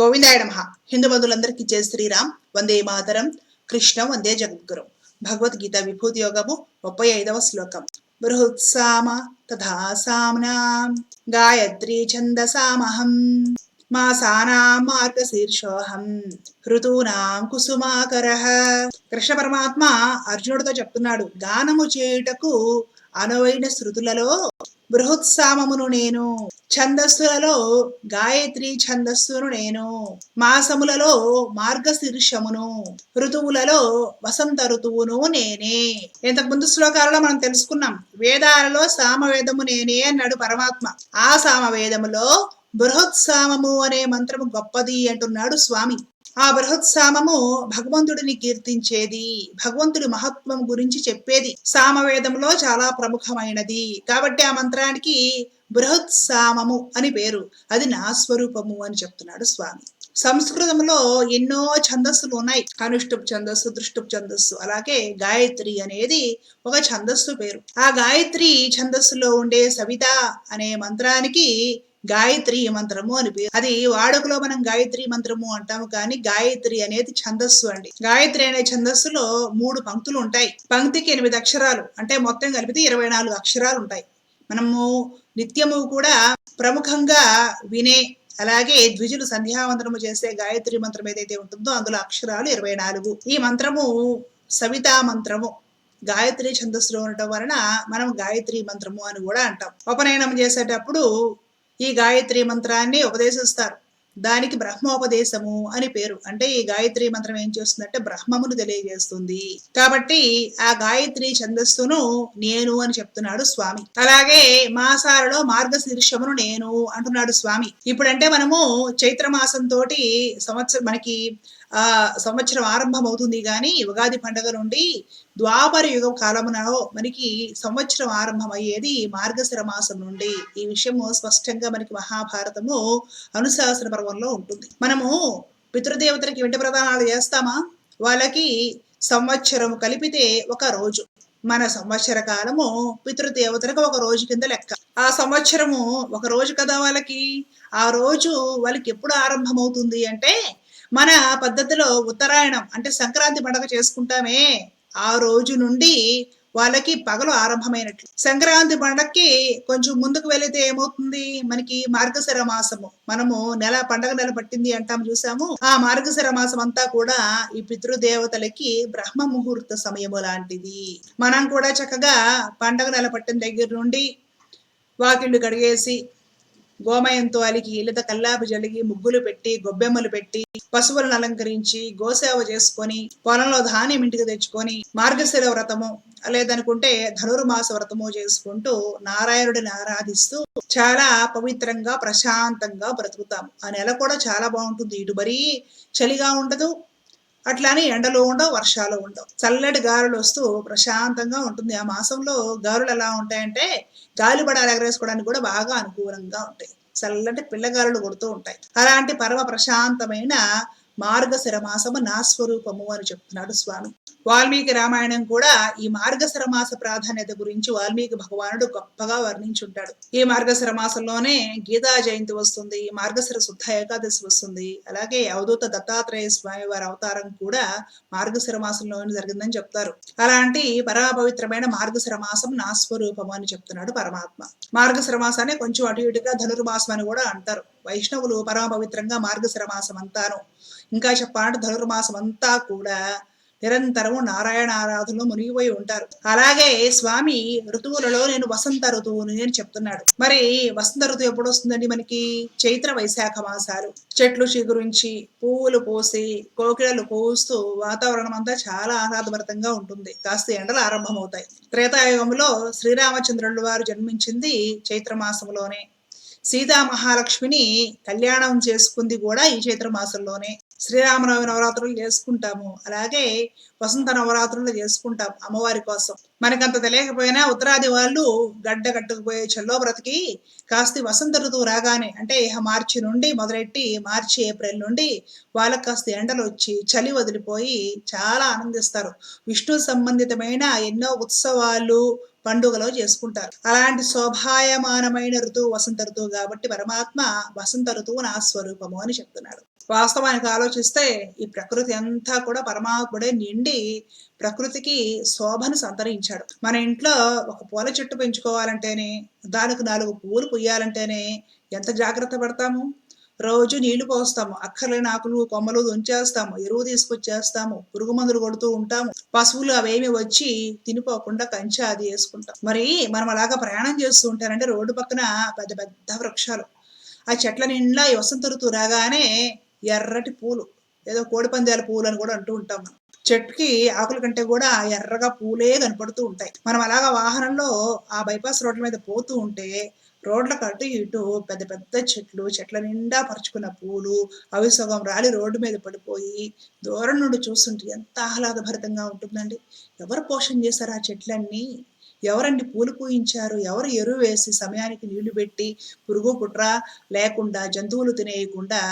గోవిందాయ నమ. హిందూ బంధువులందరికీ జయ శ్రీరామ్. వందే మాతరం. కృష్ణ వందే జగద్గురు. భగవద్గీత విభూతి యోగము ముప్పై ఐదవ శ్లోకం. బృహత్సామ తథా సామ్నా గాయత్రీ ఛందసామహం మాసానాం మార్గశీర్షోహం ఋతూనాం కుసుమాకర. కృష్ణ పరమాత్మ అర్జునుడితో చెప్తున్నాడు గానము చేయుటకు అనువైన శృతులలో బృహత్సామమును నేను ఛందస్సులలో గాయత్రి ఛందస్సును నేను మాసములలో మార్గశీర్షమును ఋతువులలో వసంత ఋతువును నేనే. ఇంతకు ముందు శ్లోకాలలో మనం తెలుసుకున్నాం వేదాలలో సామవేదము నేనే అన్నాడు పరమాత్మ. ఆ సామవేదములో బృహత్సామము అనే మంత్రము గొప్పది అంటున్నాడు స్వామి. ఆ బృహత్సామము భగవంతుడిని కీర్తించేది భగవంతుడి మహత్వం గురించి చెప్పేది. సామవేదంలో చాలా ప్రముఖమైనది. కాబట్టి ఆ మంత్రానికి బృహత్సామము అని పేరు. అది నా స్వరూపము అని చెప్తున్నాడు స్వామి. సంస్కృతంలో ఎన్నో ఛందస్సులు ఉన్నాయి. అనుష్టుప్ ఛందస్సు దృష్టుప్ ఛందస్సు అలాగే గాయత్రి అనేది ఒక ఛందస్సు పేరు. ఆ గాయత్రి ఛందస్సులో ఉండే సవిత అనే మంత్రానికి గాయత్రి మంత్రము అని పేరు అది వాడుకలో మనం గాయత్రి మంత్రము అంటాము కానీ గాయత్రి అనేది ఛందస్సు అండి. గాయత్రి అనే ఛందస్సులో మూడు పంక్తులు ఉంటాయి. పంక్తికి ఎనిమిది అక్షరాలు అంటే మొత్తం కలిపితే ఇరవై నాలుగు అక్షరాలు ఉంటాయి. మనము నిత్యము కూడా ప్రముఖంగా వినే అలాగే ద్విజులు సంధ్యావందనము చేసే గాయత్రి మంత్రం ఏదైతే ఉంటుందో అందులో అక్షరాలు ఇరవై నాలుగు. ఈ మంత్రము సవితా మంత్రము. గాయత్రి ఛందస్సులో ఉండటం వలన మనం గాయత్రి మంత్రము అని కూడా అంటాం. ఉపనయనం చేసేటప్పుడు ఈ గాయత్రి మంత్రాన్ని ఉపదేశిస్తారు. దానికి బ్రహ్మోపదేశము అని పేరు. అంటే ఈ గాయత్రి మంత్రం ఏం చేస్తుందంటే బ్రహ్మమును తెలియజేస్తుంది. కాబట్టి ఆ గాయత్రి ఛందస్సును నేను అని చెప్తున్నాడు స్వామి. అలాగే మాసాలలో మార్గశీర్షమును నేను అంటున్నాడు స్వామి. ఇప్పుడంటే మనము చైత్ర మాసం తోటి సంవత్సరం మనకి ఆ సంవత్సరం ఆరంభం అవుతుంది కానీ ఉగాది పండుగ నుండి ద్వాపర యుగం కాలమునలో మనకి సంవత్సరం ఆరంభం అయ్యేది మార్గశిర మాసం నుండి. ఈ విషయము స్పష్టంగా మనకి మహాభారతము అనుశాసన పర్వంలో ఉంటుంది. మనము పితృదేవతలకి వెంట ప్రదానాలు చేస్తామా? వాళ్ళకి సంవత్సరం కలిపితే ఒక రోజు. మన సంవత్సర కాలము పితృదేవతలకు ఒక రోజు కింద లెక్క. ఆ సంవత్సరము ఒక రోజు కదా వాళ్ళకి? ఆ రోజు వాళ్ళకి ఎప్పుడు ఆరంభమవుతుంది అంటే మన పద్ధతిలో ఉత్తరాయణం అంటే సంక్రాంతి పండగ చేసుకుంటామే ఆ రోజు నుండి వాళ్ళకి పగలు ఆరంభమైనట్లు. సంక్రాంతి పండగకి కొంచెం ముందుకు వెళితే ఏమవుతుంది? మనకి మార్గశిర మాసము. మనము నెల పండగ నెల పట్టింది అంటాం చూసాము. ఆ మార్గశిర మాసం అంతా కూడా ఈ పితృదేవతలకి బ్రహ్మ ముహూర్త సమయము లాంటిది. మనం కూడా చక్కగా పండగ నెల పట్టిన దగ్గర నుండి వాకిళ్ళు కడిగేసి గోమయంతో అలికి ఇళ్ళత కల్లాపు జలిగి ముగ్గులు పెట్టి గొబ్బెమ్మలు పెట్టి పశువులను అలంకరించి గోసేవ చేసుకొని పొలంలో ధాన్యం ఇంటికి తెచ్చుకొని మార్గశిర వ్రతము లేదనుకుంటే ధనుర్మాస వ్రతము చేసుకుంటూ నారాయణుడిని ఆరాధిస్తూ చాలా పవిత్రంగా ప్రశాంతంగా బ్రతుకుతాం ఆ నెల కూడా చాలా బాగుంటుంది. ఇటు మరీ చలిగా ఉండదు అట్లానే ఎండలు ఉండవు వర్షాలు ఉండవు. చల్లటి గాలులు వస్తూ ప్రశాంతంగా ఉంటుంది. ఆ మాసంలో గాలులు ఎలా ఉంటాయంటే గాలిపడాలు ఎగరేసుకోవడానికి కూడా బాగా అనుకూలంగా ఉంటాయి. చల్లటి పిల్లగాలులు కొడుతూ ఉంటాయి. అలాంటి పరమ ప్రశాంతమైన మార్గశిర మాసము నా స్వరూపము అని చెప్తున్నాడు స్వామి. వాల్మీకి రామాయణం కూడా ఈ మార్గశిర మాస ప్రాధాన్యత గురించి వాల్మీకి భగవానుడు గొప్పగా వర్ణించుంటాడు. ఈ మార్గశిర మాసంలోనే గీతా జయంతి వస్తుంది ఈ మార్గశిర శుద్ధ ఏకాదశి వస్తుంది అలాగే అవధూత దత్తాత్రేయ స్వామి వారి అవతారం కూడా మార్గశిర మాసంలోనే జరిగిందని చెప్తారు. అలాంటి పరమపవిత్రమైన పవిత్రమైన మాసం నా స్వరూపం అని చెప్తున్నాడు పరమాత్మ. మార్గశిర మాసాన్ని కొంచెం అటు ఇటుగా ధనుర్మాసం అని కూడా అంటారు. వైష్ణవులు పరమ పవిత్రంగా మార్గశిర మాసం అంతాను ఇంకా చెప్పాలంటే ధనుర్మాసం అంతా కూడా నిరంతరము నారాయణ ఆరాధనలో మునిగిపోయి ఉంటారు. అలాగే స్వామి ఋతువులలో నేను వసంత ఋతువుని అని చెప్తున్నాడు. మరి వసంత ఋతువు ఎప్పుడు వస్తుందండి మనకి? చైత్ర వైశాఖ మాసాలు. చెట్లు చిగురించి పువ్వులు పోసి కోకిలలు పోస్తూ వాతావరణం అంతా చాలా ఆహ్లాదభరితంగా ఉంటుంది. కాస్త ఎండలు ఆరంభమవుతాయి. త్రేతాయుగంలో శ్రీరామచంద్రుడు వారు జన్మించింది చైత్ర మాసంలోనే. సీతా మహాలక్ష్మిని కళ్యాణం చేసుకుంది కూడా ఈ చైత్ర మాసంలోనే శ్రీరామనవమి నవరాత్రులు చేసుకుంటాము. అలాగే వసంత నవరాత్రులు చేసుకుంటాం అమ్మవారి కోసం. మనకంత తెలియకపోయినా ఉత్తరాది వాళ్ళు గడ్డ కట్టుకుపోయే చెల్లో బ్రతికి కాస్త వసంత ఋతువు రాగానే అంటే మార్చి నుండి మొదలెట్టి మార్చి ఏప్రిల్ నుండి వాళ్ళకి కాస్త ఎండలు వచ్చి చలి వదిలిపోయి చాలా ఆనందిస్తారు. విష్ణు సంబంధితమైన ఎన్నో ఉత్సవాలు పండుగలో చేసుకుంటారు. అలాంటి శోభాయమానమైన ఋతువు వసంత ఋతువు కాబట్టి పరమాత్మ వసంత ఋతువు నా స్వరూపము అని చెప్తున్నాడు. వాస్తవానికి ఆలోచిస్తే ఈ ప్రకృతి అంతా కూడా పరమాత్ముడే నిండి ప్రకృతికి శోభను సంతరించాడు. మన ఇంట్లో ఒక పూల చెట్టు పెంచుకోవాలంటేనే దానికి నాలుగు పువ్వులు పుయ్యాలంటేనే ఎంత జాగ్రత్త పడతాము? రోజు నీళ్ళు పోస్తాము అక్కర్లేని ఆకులు కొమ్మలు ఉంచేస్తాము ఎరువు తీసుకొచ్చేస్తాము పురుగు మందులు కొడుతూ ఉంటాము. పశువులు అవేమి వచ్చి తినిపోకుండా కంచె అది వేసుకుంటాం. మరి మనం అలాగా ప్రయాణం చేస్తూ ఉంటారంటే రోడ్డు పక్కన పెద్ద పెద్ద వృక్షాలు. ఆ చెట్ల నిండా వసంత ఋతువు రాగానే ఎర్రటి పూలు ఏదో కోడిపందాల పూలు అని కూడా అంటూ ఉంటాం మనం. చెట్టుకి ఆకుల కంటే కూడా ఎర్రగా పూలే కనపడుతూ ఉంటాయి. మనం అలాగా వాహనంలో ఆ బైపాస్ రోడ్ల మీద పోతూ ఉంటే రోడ్లకు అటు ఇటు పెద్ద పెద్ద చెట్లు చెట్ల నిండా పరుచుకున్న పూలు అవి సగం రాలి రోడ్డు మీద పడిపోయి దూరం నుండి చూస్తుంటే ఎంత ఆహ్లాదభరితంగా ఉంటుందండి. ఎవరు పోషణ చేశారు ఆ చెట్లన్నీ? ఎవరండి పూలు పూయించారు? ఎవరు ఎరువు వేసి సమయానికి నీళ్ళు పెట్టి పురుగు కుట్ర లేకుండా జంతువులు తినేయకుండా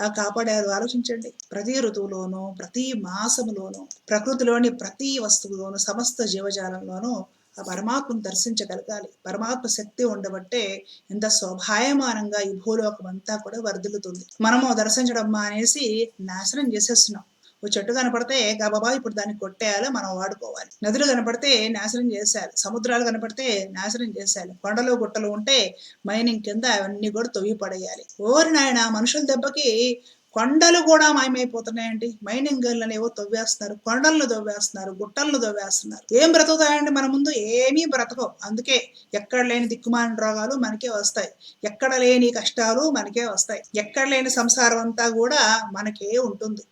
కాపాడారు. ఆలోచించండి. ప్రతి ఋతువులోనూ ప్రతి మాసములోనూ ప్రకృతిలోని ప్రతి వస్తువులోనూ సమస్త జీవజాలంలోనూ ఆ పరమాత్మను దర్శించగలగాలి. పరమాత్మ శక్తి ఉండబట్టే ఎంత శోభాయమానంగా ఈ భూలోకం అంతా కూడా వర్ధిల్లుతుంది. మనము దర్శించడం మానేసి నాశనం చేసేస్తున్నాం. ఓ చెట్టు కనపడితే గబాబా ఇప్పుడు దాన్ని కొట్టేయాలి మనం వాడుకోవాలి. నదులు కనపడితే నాశనం చేసేయాలి సముద్రాలు కనపడితే నాశనం చేసేయాలి కొండలు గుట్టలు ఉంటే మైనింగ్ కింద అవన్నీ కూడా తొవ్వి పడేయాలి ఓరి నాయన మనుషుల దెబ్బకి కొండలు కూడా మాయమైపోతున్నాయండి. మైనింగ్ గన్లను ఏవో తవ్వేస్తున్నారు కొండలను తవ్వేస్తున్నారు గుట్టలను తవ్వేస్తున్నారు. ఏం బ్రతుకుతాయండి మన ముందు? ఏమీ బ్రతకవు. అందుకే ఎక్కడ లేని దిక్కుమాలిన రోగాలు మనకే వస్తాయి. ఎక్కడ లేని కష్టాలు మనకే వస్తాయి. ఎక్కడ లేని సంసారం అంతా కూడా మనకే ఉంటుంది.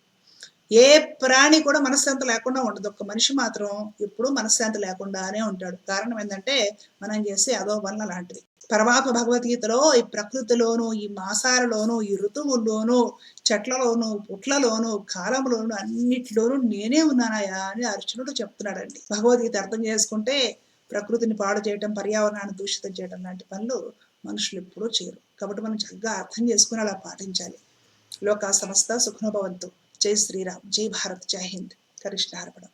ఏ ప్రాణి కూడా మనశ్శాంతి లేకుండా ఉండదు. ఒక్క మనిషి మాత్రం ఎప్పుడూ మనశ్శాంతి లేకుండానే ఉంటాడు. కారణం ఏంటంటే మనం చేసే అదో వల్ల లాంటిది. పరమాత్మ భగవద్గీతలో ఈ ప్రకృతిలోను ఈ మాసాలలోను ఈ ఋతువుల్లోను చెట్లలోను పుట్లలోను కాలంలోను అన్నిటిలోనూ నేనే ఉన్నానయా అని అర్జునుడు చెప్తున్నాడండి. భగవద్గీత అర్థం చేసుకుంటే ప్రకృతిని పాడు చేయటం పర్యావరణాన్ని దూషితం చేయడం లాంటి పనులు మనుషులు ఎప్పుడూ చేయరు. కాబట్టి మనం చక్కగా అర్థం చేసుకుని అలా పాటించాలి. లోక సమస్త సుఖనుభవంతో जय श्री राम जय भारत जय हिंद। कृष्ण कृष्णार्पणम